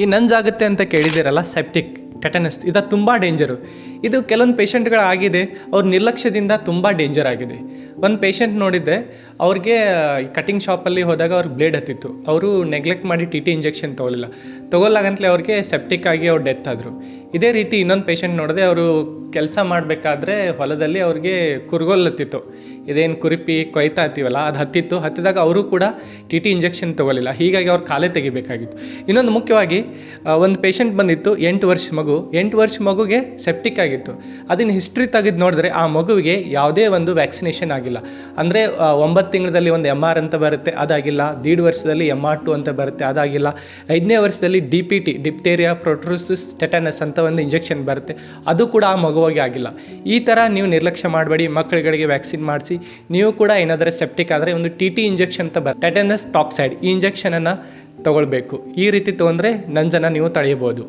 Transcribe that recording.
ಈ ನಂಜಾಗುತ್ತೆ ಅಂತ ಕೇಳಿದಿರಲ್ಲ septic tetanus ಇದು ತುಂಬ ಡೇಂಜರು ಇದು ಕೆಲವೊಂದು ಪೇಷಂಟ್ಗಳಾಗಿದೆ ಅವ್ರ ನಿರ್ಲಕ್ಷ್ಯದಿಂದ ತುಂಬ ಡೇಂಜರ್ ಆಗಿದೆ. ಒಂದು ಪೇಷಂಟ್ ನೋಡಿದ್ದೆ, ಅವ್ರಿಗೆ ಕಟಿಂಗ್ ಶಾಪಲ್ಲಿ ಹೋದಾಗ ಅವ್ರಿಗೆ ಬ್ಲೇಡ್ ಹತ್ತಿತ್ತು. ಅವರು ನೆಗ್ಲೆಕ್ಟ್ ಮಾಡಿ ಟಿ ಟಿ ಇಂಜೆಕ್ಷನ್ ತೊಗೊಲಿಲ್ಲ ತೊಗೊಳ್ಳಾಗಂತಲೇ ಅವ್ರಿಗೆ ಸೆಪ್ಟಿಕ್ ಆಗಿ ಅವ್ರು ಡೆತ್ ಆದರು. ಇದೇ ರೀತಿ ಇನ್ನೊಂದು ಪೇಷಂಟ್ ನೋಡಿದೆ, ಅವರು ಕೆಲಸ ಮಾಡಬೇಕಾದ್ರೆ ಹೊಲದಲ್ಲಿ ಅವ್ರಿಗೆ ಕುರ್ಗೋಲ್ ಹತ್ತಿತ್ತು ಇದೇನು ಕುರಿಪಿ ಕೊಯ್ತಾ ಹತ್ತೀವಲ್ಲ, ಅದು ಹತ್ತಿತ್ತು. ಹತ್ತಿದಾಗ ಅವರು ಕೂಡ ಟಿ ಟಿ ಇಂಜೆಕ್ಷನ್ ತೊಗೊಲಿಲ್ಲ ಹೀಗಾಗಿ ಅವ್ರು ಕಾಲೇ ತೆಗಿಬೇಕಾಗಿತ್ತು. ಇನ್ನೊಂದು ಮುಖ್ಯವಾಗಿ ಒಂದು ಪೇಷಂಟ್ ಬಂದಿತ್ತು, ಎಂಟು ವರ್ಷ ಮಗು. ಎಂಟು ವರ್ಷ ಮಗುಗೆ ಸೆಪ್ಟಿಕ್ ಆಗಿತ್ತು. ಅದನ್ನು ಹಿಸ್ಟ್ರಿ ತೆಗೆದು ನೋಡಿದ್ರೆ ಆ ಮಗುವಿಗೆ ಯಾವುದೇ ಒಂದು ವ್ಯಾಕ್ಸಿನೇಷನ್ ಆಗಿಲ್ಲ. ಅಂದರೆ ಒಂಬತ್ತು ತಿಂಗಳಲ್ಲಿ ಒಂದು ಎಂ ಆರ್ ಅಂತ ಬರುತ್ತೆ, ಅದಾಗಿಲ್ಲ. ದೀಡ್ ವರ್ಷದಲ್ಲಿ ಎಂ ಆರ್ ಟು ಅಂತ ಬರುತ್ತೆ, ಅದಾಗಿಲ್ಲ. ಐದನೇ ವರ್ಷದಲ್ಲಿ D P T diphtheria pertussis tetanus ಅಂತ ಒಂದು ಇಂಜೆಕ್ಷನ್ ಬರುತ್ತೆ. ಅದು ಕೂಡ ಆ ಮಗುವಿಗೆ ಆಗಿಲ್ಲ. ಈ ಥರ ನೀವು ನಿರ್ಲಕ್ಷ್ಯ ಮಾಡಬೇಡಿ, ಮಕ್ಕಳುಗಳಿಗೆ ವ್ಯಾಕ್ಸಿನ್ ಮಾಡಿಸಿ. ನೀವು ಕೂಡ ಏನಾದರೂ ಸೆಪ್ಟಿಕ್ ಆದರೆ ಒಂದು ಟಿ ಟಿ ಇಂಜೆಕ್ಷನ್ ಅಂತ ಬರ್ ಟೆಟನಸ್ ಟಾಕ್ಸೈಡ್ ಈ ಇಂಜೆಕ್ಷನನ್ನು ತಗೊಳ್ಬೇಕು. ಈ ರೀತಿ ತೊಗೊಂಡ್ರೆ ನಂಜನ ನೀವು ತಡೆಯಬಹುದು.